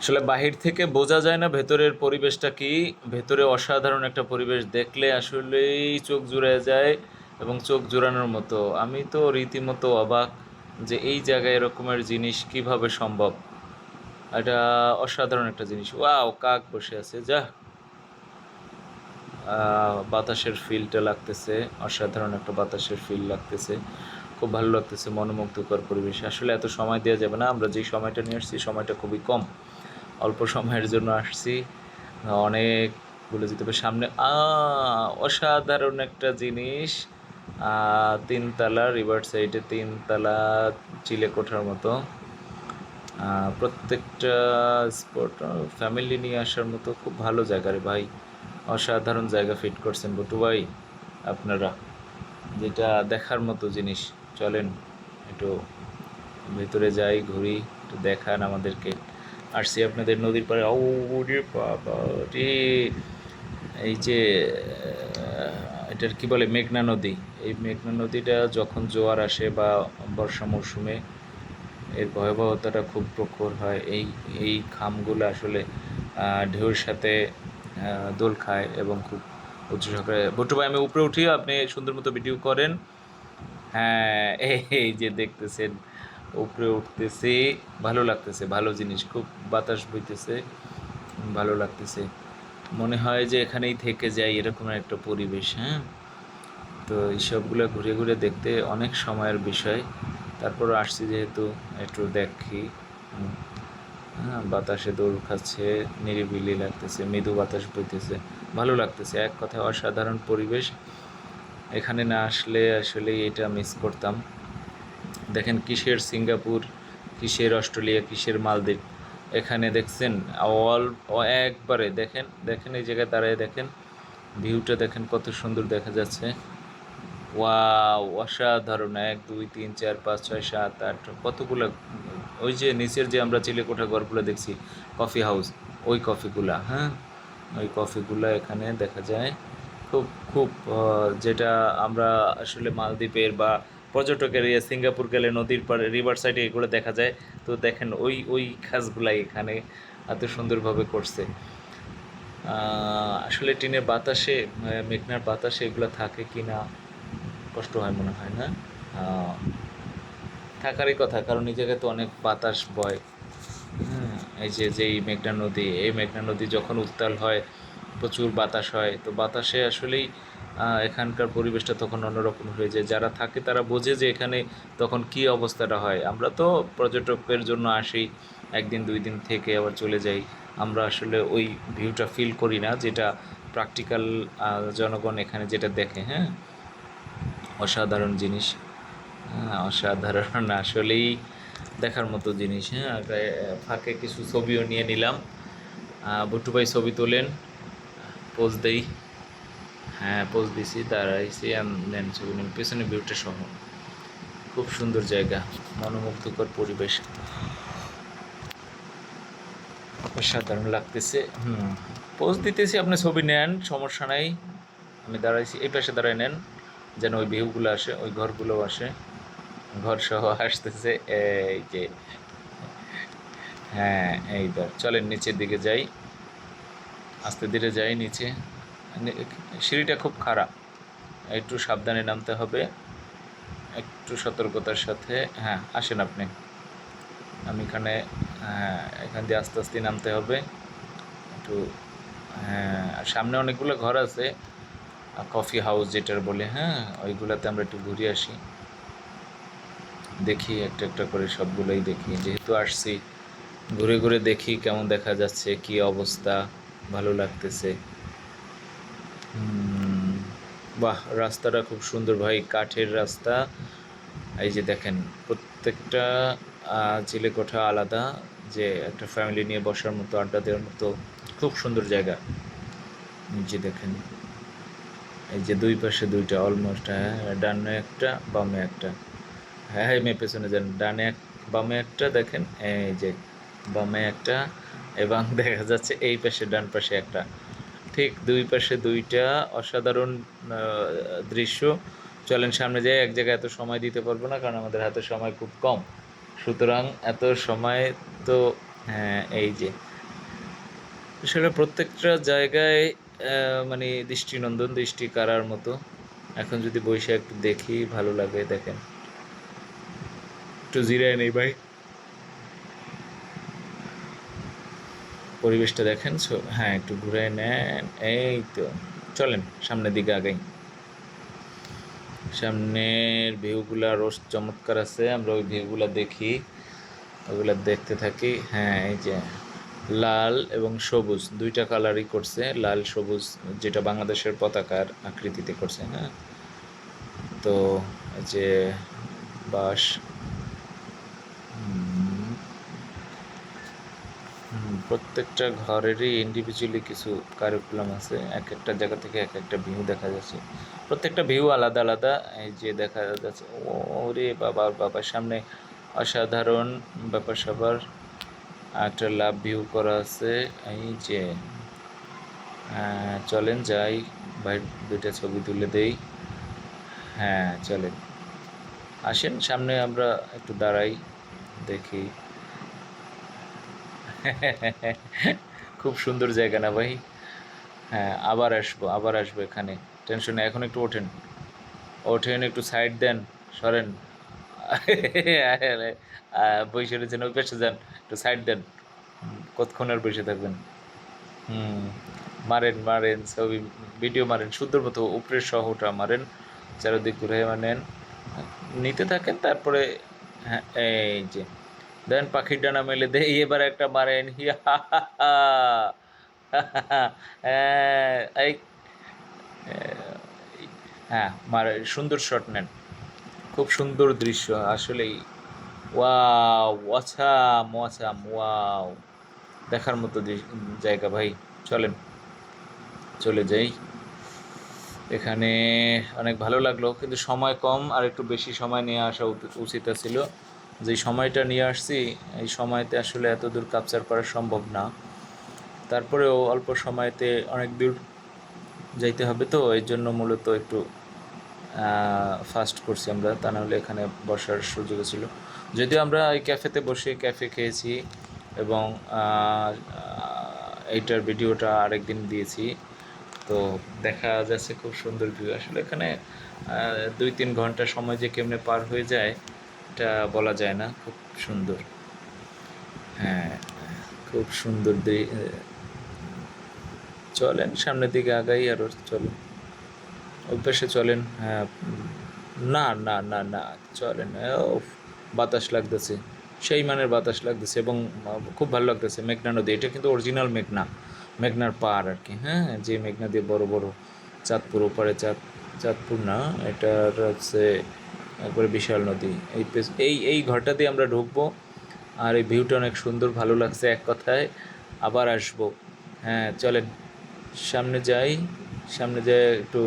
আসলে বাহির থেকে বোঝা যায় না ভেতরের পরিবেশটা কি। ভেতরে অসাধারণ একটা পরিবেশ দেখলে আসলেই চোখ জুড়ে যায় এবং চোখ জুড়ানোর মতো। আমি তো রীতিমতো অবাক যে এই জায়গায় এরকমের জিনিস কীভাবে সম্ভব। এটা অসাধারণ একটা জিনিস। ওয়াও, কাক বসে আছে যা বাতাসের ফিলটা লাগতেছে, অসাধারণ একটা বাতাসের ফিল লাগতেছে। খুব ভালো লাগতেছে, মনোমুগ্ধকর পরিবেশ। আসলে এত সময় দেওয়া যাবে না, আমরা যে সময়টা নিয়ে আসছি, সময়টা খুবই কম। অল্প সময়ের জন্য আসছি। অনেক বলে যেতে হবে সামনে। অসাধারণ একটা জিনিস। তিনতলা, রিভার সাইডে তিনতলা চিলে কোঠার মতো। প্রত্যেকটা স্পট ফ্যামিলি নিয়ে আসার মতো খুব ভালো জায়গা রে ভাই। অসাধারণ জায়গা ফিট করছেন বটু ভাই, আপনারা। যেটা দেখার মতো জিনিস। চলেন, একটু ভেতরে যাই, ঘুরি, একটু দেখান আমাদেরকে। আসছি আপনাদের নদীর পাড়ে। ও বাবা রে। এই যে এটার কি বলে, মেঘনা নদী। এই মেঘনা নদীটা যখন জোয়ার আসে বা বর্ষা মৌসুমে, এর ভয়াবহতাটা খুব প্রখর হয়। এই এই খামগুলো আসলে ঢেউর সাথে দোল খায় এবং খুব উচ্চ সহকারে বটু ভাই, আমি উপরে উঠি আপনি সুন্দর মতো ভিডিও করেন। হ্যাঁ এই যে দেখতেছেন। উপরে উঠতেছে, ভালো লাগতেছে, ভালো জিনিস, খুব বাতাস বইতেছে, ভালো লাগতেছে। মনে হয় যে এখানেই থেকে যাই এরকম একটা পরিবেশ হ্যাঁ? তো এইসবগুলো ঘুরে ঘুরে দেখতে অনেক সময়ের বিষয়। তারপর আসছি যেহেতু একটু দেখি। হ্যাঁ বাতাসে দৌড় খাচ্ছে, নিরিবিলি লাগতেছে, মৃদু বাতাস বইতেছে, ভালো লাগতেছে। এক কথায় অসাধারণ পরিবেশ। এখানে না আসলে আসলে এটা মিস করতাম। দেখেন কিসের সিঙ্গাপুর, কিসের অস্ট্রেলিয়া, কিসের মালদ্বীপ। এখানে দেখছেন, অল একবারে দেখেন দেখেন এই জায়গায় দাঁড়ায় দেখেন, ভিউটা দেখেন কত সুন্দর দেখা যাচ্ছে। ওয়াও, অসাধারণ, এক, দুই, তিন, চার, পাঁচ, ছয়, সাত, আট, কতগুলো, ওই যে নিচের যে আমরা চিলেকোঠা ঘরগুলো দেখছি, কফি হাউস, ওই কফিগুলা হ্যাঁ? ওই কফিগুলা এখানে দেখা যায়। খুব খুব যেটা আমরা আসলে মালদ্বীপের বা পর্যটকের ইয়ে সিঙ্গাপুর গেলে নদীর পাড়ে রিভার সাইডে এগুলো দেখা যায়। তো দেখেন ওই ওই কাজগুলাই এখানে এত সুন্দরভাবে করছে। আসলে টিনের বাতাসে মেঘনার বাতাসে এগুলো থাকে কি না, কষ্ট হয় মনে হয় না। থাকারই কথা, কারণ এই জায়গায় তো অনেক বাতাস বয়। এই যে যেই মেঘনা নদী, এই মেঘনা নদী যখন উত্তাল হয়, প্রচুর বাতাস হয়। তো বাতাসে আসলেই এখানকার পরিবেশটা তখন অন্যরকম হয়ে যায়। যারা থাকে তারা বোঝে যে এখানে তখন কি অবস্থাটা হয়। আমরা তো পর্যটকের জন্য আসি একদিন দুই দিন থেকে আবার চলে যাই। আমরা আসলে ওই ভিউটা ফিল করি না যেটা প্র্যাকটিক্যাল জনগণ এখানে যেটা দেখে হ্যাঁ? অসাধারণ জিনিস। হ্যাঁ অসাধারণ আসলেই দেখার মতো জিনিস হ্যাঁ? ফাঁকে কিছু ছবিও নিয়ে নিলাম। আহ, বুট্টু ভাই ছবি তোলেন পোজ দেই। হ্যাঁ পোজ দিছি, দাঁড়াইছি নেন ছবি পেছনে ভিউটা সহ। খুব সুন্দর জায়গা, মনোমুগ্ধকর পরিবেশ। অসাধারণ লাগতেছে। হুম পোজ দিতেছি, আপনি ছবি নেন, সমস্যা নাই। আমি দাঁড়াইছি, এই পাশে দাঁড়াই নেন, যেন ওই ভিউগুলো আসে, ওই ঘরগুলো আসে। ঘর সহ আসতেছে, এই যে। হ্যাঁ এই ধর চলেন নিচের দিকে যাই। আস্তে ধীরে যাই নিচে। সিঁড়িটা খুব খারাপ একটু সাবধানে নামতে হবে। একটু সতর্কতার সাথে হ্যাঁ আসেন আপনি। আমি এখানে হ্যাঁ এখান দিয়ে আস্তে আস্তে নামতে হবে। একটু হ্যাঁ আর সামনে অনেকগুলো ঘর আছে। কফি হাউস যেটার বলে হ্যাঁ ওইগুলোতে আমরা একটু ঘুরে আসি। দেখি একটা একটা করে সবগুলোই দেখি। যেহেতু আসছি, ঘুরে ঘুরে দেখি কেমন দেখা যাচ্ছে, কি অবস্থা, ভালো লাগতেছে। বাহ রাস্তাটা খুব সুন্দর ভাই কাঠের রাস্তা। এই যে দেখেন প্রত্যেকটা আহ, চিলেকোঠা আলাদা যে একটা ফ্যামিলি নিয়ে বসার মতো আড্ডা দেওয়ার মতো খুব সুন্দর জায়গা। নিচে দেখেন এই যে দুই পাশে দুইটা অলমোস্ট হ্যাঁ ডানে একটা বামে একটা। হ্যাঁ হ্যাঁ মেয়ে পেছনে যান ডানে এক বামে একটা দেখেন এই যে বামে একটা এবং দেখা যাচ্ছে এই পাশে ডান পাশে একটা। ঠিক দুই পাশে দুইটা অসাধারণ দৃশ্য। চলেন সামনে যাই, এক জায়গায় এত সময় দিতে পারব না, কারণ আমাদের হাতে সময় খুব কম। সুতরাং এত সময় তো হ্যাঁ এই যে। আসলে প্রত্যেকটা জায়গায় মানে দৃষ্টিনন্দন, দৃষ্টি কারার মতো। এখন যদি বৈশাখ দেখি, ভালো লাগে, দেখেন। একটু জিরায় নেই ভাই। পরিবেশটা দেখেন হ্যাঁ একটু ঘুরে নেন। এই তো, চলেন, সামনের দিকে আগেই। সামনের ভিউগুলা রোজ চমৎকার আছে। আমরা ওই ভিউগুলা দেখি ওগুলা দেখতে থাকি। হ্যাঁ এই যে, লাল এবং সবুজ, দুইটা কালারই করছে। লাল, সবুজ, যেটা বাংলাদেশের পতাকার আকৃতিতে করছে হ্যাঁ। তো যে বাস হুম, হুম, প্রত্যেকটা ঘরেরই ইন্ডিভিজুয়ালি কিছু কারিকুলাম আছে এক একটা জায়গা থেকে এক একটা ভিউ দেখা যাচ্ছে। প্রত্যেকটা ভিউ আলাদা আলাদা, এই যে দেখা যাচ্ছে ওরে বাবা বাবার সামনে অসাধারণ ব্যাপার স্যাপার একটা লাভ ভিউ করা আছে। এই যে চলেন যাই, ভাই দুইটা ছবি তুলে দেই। হ্যাঁ চলেন। আসেন, সামনে আমরা একটু দাঁড়াই, দেখি। খুব সুন্দর জায়গা না ভাই? হ্যাঁ আবার আসব আবার আসব এখানে। টেনশন নেই, এখন একটু ওঠেন। ওঠেন, একটু সাইড দেন, সরেন। বসে রয়েছেন, ওই পাশে যান, একটু সাইড দেন। কতক্ষণ আর বসে থাকবেন? হুম, মারেন মারেন, ছবি ভিডিও মারেন, সুন্দর মতো উপরের শহরটা মারেন, চারিদিক ঘুরে মানেন। নিতে থাকেন, তারপরে হ্যাঁ এই যে। দেন পাখির ডানা মেলে দে এবার একটা মারেন। হিয়া হ্যাঁ, মারে সুন্দর শট নেন। খুব সুন্দর দৃশ্য আসলেই। Wow wow. দেখার মতো জায়গা ভাই চলেন। চলে যাই। এখানে অনেক ভালো লাগল কিন্তু সময় কম আর একটু বেশি সময় নিয়ে আসা উচিত ছিল। যে সময়টা নিয়ে আসছি, এই সময়তে আসলে এত দূর ক্যাপচার করা সম্ভব না। তারপরেও অল্প সময়তে অনেক দূর যাইতে হবে তো এই জন্য মূলত একটু ফাস্ট করছি আমরা। তা নাহলে এখানে বসার সুযোগ ছিল। যদিও আমরা এই ক্যাফেতে বসে ক্যাফে খেয়েছি এবং এইটার ভিডিওটা আরেকদিন দিয়েছি। তো দেখা যাচ্ছে খুব সুন্দর ভিউ আসলে এখানে দুই তিন ঘণ্টা সময় যে কেমনে পার হয়ে যায় এটা বলা যায় না, খুব সুন্দর। হ্যাঁ খুব সুন্দর চলেন সামনের দিকে আগাই আরও চলেন। অভ্যাসে চলেন হ্যাঁ না না না না, চলেন বাতাস লাগতেছে। সেই মানের বাতাস লাগতেছে এবং খুব ভালো লাগতেছে মেঘনা নদী। এটা কিন্তু অরিজিনাল মেঘনা, মেঘনার পার আর কি হ্যাঁ যে মেঘনা দিয়ে বড় বড় চাঁদপুর, ওপারে চাঁদ, চাঁদপুর না, এটার হচ্ছে একবারে বিশাল নদী। এই এই এই ঘরটা দিয়ে আমরা ঢুকবো। আর এই ভিউটা অনেক সুন্দর, ভালো লাগছে এক কথায়। আবার আসব। হ্যাঁ চলেন। সামনে যাই সামনে যাই একটু